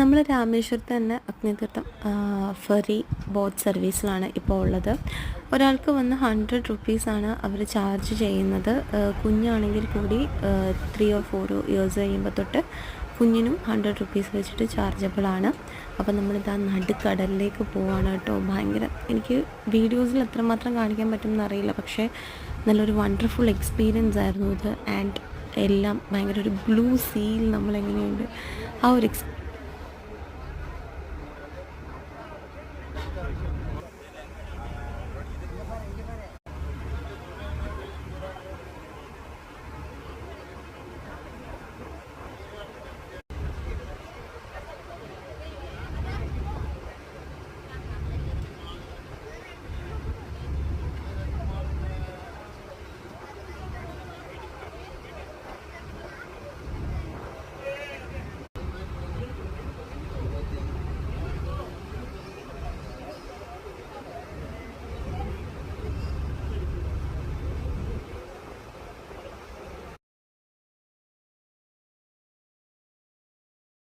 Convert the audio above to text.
നമ്മൾ രാമേശ്വരത്ത് തന്നെ അഗ്നിതീർത്ഥം ferry boat സർവീസിലാണ് ഇപ്പോൾ ഉള്ളത്. ഒരാൾക്ക് വന്ന് ഹൺഡ്രഡ് റുപ്പീസാണ് അവർ ചാർജ് ചെയ്യുന്നത്. കുഞ്ഞാണെങ്കിൽ കൂടി ത്രീ ഓർ ഫോർ ഇയേഴ്സ് കഴിയുമ്പോൾ തൊട്ട് കുഞ്ഞിനും ഹൺഡ്രഡ് റുപ്പീസ് വെച്ചിട്ട് ചാർജബിൾ ആണ്. അപ്പോൾ നമ്മളിതാ നടുക്കടലിലേക്ക് പോവാണ് കേട്ടോ. ഭയങ്കര എനിക്ക് വീഡിയോസിൽ എത്രമാത്രം കാണിക്കാൻ പറ്റുമെന്ന് അറിയില്ല. പക്ഷേ നല്ലൊരു വണ്ടർഫുൾ എക്സ്പീരിയൻസ് ആയിരുന്നു ഇത്. ആൻഡ് എല്ലാം ഭയങ്കര ഒരു ബ്ലൂ സീൽ നമ്മളെങ്ങനെയുണ്ട്. ആ ഒരു എക്സ്